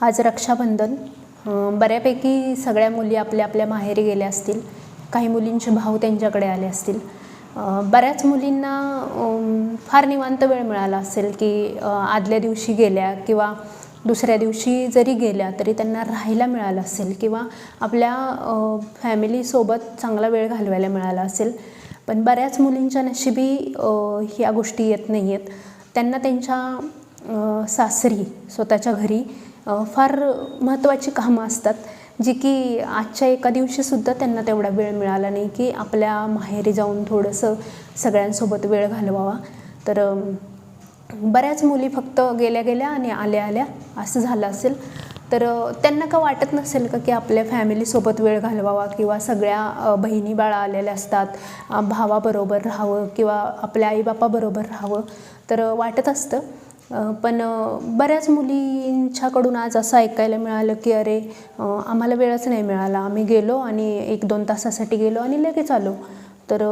आज रक्षाबंधन बऱ्यापैकी सगळ्या मुली आपल्या आपल्या माहेरी गेल्या असतील. काही मुलींचे भाऊ त्यांच्याकडे आले असतील. बऱ्याच मुलींना फार निवांत वेळ मिळाला असेल की आदल्या दिवशी गेल्या किंवा दुसऱ्या दिवशी जरी गेल्या तरी त्यांना राहायला मिळालं असेल किंवा आपल्या फॅमिलीसोबत चांगला वेळ घालवायला मिळाला असेल. पण बऱ्याच मुलींच्या नशिबी ह्या गोष्टी येत नाही आहेत त्यांना त्यांच्या सासरी स्वतःच्या घरी फार महत्त्वाची कामं असतात जी की आजच्या एका दिवशीसुद्धा त्यांना तेवढा वेळ मिळाला नाही की आपल्या माहेरी जाऊन थोडंसं सगळ्यांसोबत वेळ घालवावा. तर बऱ्याच मुली फक्त गेल्या गेल्या आणि आल्या आल्या असं झालं असेल. तर त्यांना का वाटत नसेल का की आपल्या फॅमिलीसोबत वेळ घालवावा किंवा सगळ्या बहिणी बाळा आलेल्या असतात भावाबरोबर राहावं किंवा आपल्या आईबापाबरोबर राहावं तर वाटत असतं. पण बऱ्याच मुलींच्याकडून आज असं ऐकायला मिळालं की अरे आम्हाला वेळच नाही मिळाला. आम्ही गेलो आणि एक दोन तासासाठी गेलो आणि लगेच आलो. तर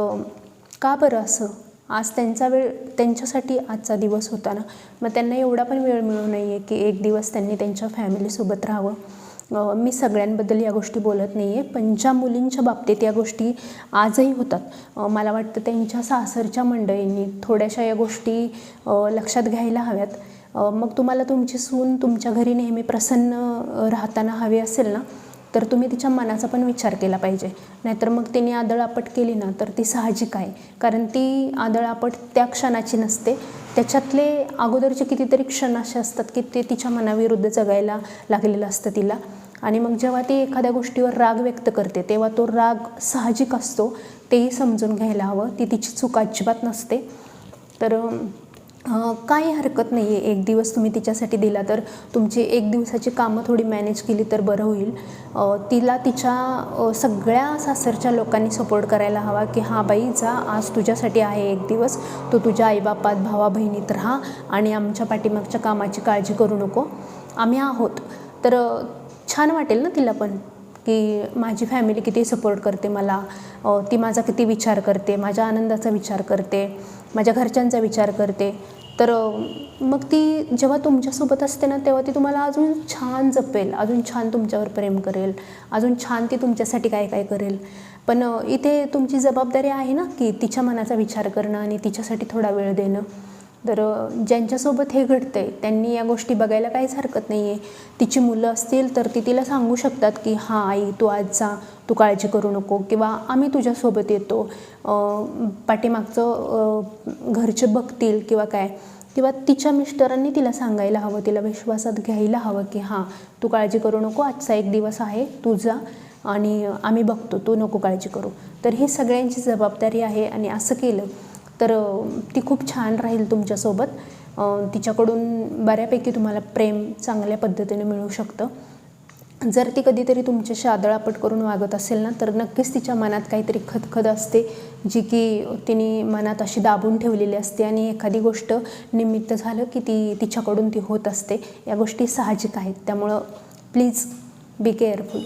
का बरं असं? आज त्यांचा वेळ त्यांच्यासाठी आजचा दिवस होता ना? मग त्यांना एवढा पण वेळ मिळू नाही आहे की एक दिवस त्यांनी त्यांच्या फॅमिलीसोबत राहावं. मी सगळ्यांबद्दल या गोष्टी बोलत नाही आहे पण ज्या मुलींच्या बाबतीत या गोष्टी आजही होतात मला वाटतं त्यांच्या सासरच्या मंडळींनी थोड्याशा या गोष्टी लक्षात घ्यायला हव्यात. मग तुम्हाला तुमची सून तुमच्या घरी नेहमी प्रसन्न राहताना हवी असेल ना तर तुम्ही तिच्या मनाचा पण विचार केला पाहिजे. नाहीतर मग तिने आदळआपट केली ना तर ती साहजिक आहे. कारण ती आदळआपट त्या क्षणाची नसते. त्याच्यातले अगोदरचे कितीतरी क्षण असे असतात की ते तिच्या मनाविरुद्ध जगायला लागलेलं असतं तिला. आणि मग जेव्हा ती एखाद्या गोष्टीवर राग व्यक्त करते तेव्हा तो राग साहजिक असतो. तेही समजून घ्यायला हवं. ती तिची चूक अजिबात नसते. तर काही हरकत नाही आहे एक दिवस तुम्ही तिच्यासाठी दिला तर तुमची एक दिवसाची कामं थोडी मॅनेज केली तर बरं होईल. तिला तिच्या सगळ्या सासरच्या लोकांनी सपोर्ट करायला हवा की हां बाई जा. आज तुझ्यासाठी आहे एक दिवस. तू तुझ्या आईबापात भावा बहिणीत राहा आणि आमच्या पाठीमागच्या कामाची काळजी करू नको. आम्ही आहोत. तर छान वाटेल ना तिला पण की माझी फॅमिली किती सपोर्ट करते मला. ती माझा किती विचार करते माझ्या आनंदाचा विचार करते माझ्या घरच्यांचा विचार करते. तर मग ती जेव्हा तुमच्यासोबत असते ना तेव्हा ती तुम्हाला अजून छान जपेल अजून छान तुमच्यावर प्रेम करेल अजून छान ती तुमच्यासाठी काय काय करेल. पण इथे तुमची जबाबदारी आहे ना की तिच्या मनाचा विचार करणं आणि तिच्यासाठी थोडा वेळ देणं. तर ज्यांच्यासोबत हे घडतं आहे त्यांनी या गोष्टी बघायला काहीच हरकत नाही आहे तिची मुलं असतील तर ती तिला सांगू शकतात की हां आई तू आज जा तू काळजी करू नको. किंवा आम्ही तुझ्यासोबत येतो. पाठीमागचं घरचे बघतील किंवा काय. किंवा तिच्या मिस्टरांनी तिला सांगायला हवं तिला विश्वासात घ्यायला हवं की हां तू काळजी करू नको आजचा एक दिवस आहे तू जा आणि आम्ही बघतो तू नको काळजी करू. तर ही सगळ्यांची जबाबदारी आहे आणि असं केलं तर ती खूप छान राहील तुमच्यासोबत. तिच्याकडून बऱ्यापैकी तुम्हाला प्रेम चांगल्या पद्धतीने मिळू शकतं. जर ती कधीतरी तुमच्याशी आदळापट करून वागत असेल ना तर नक्कीच तिच्या मनात काहीतरी खदखद असते जी की तिने मनात अशी दाबून ठेवलेली असते आणि एखादी गोष्ट निमित्त झालं की ती तिच्याकडून ती होत असते. या गोष्टी साहजिक आहेत. त्यामुळं प्लीज बी केअरफुल.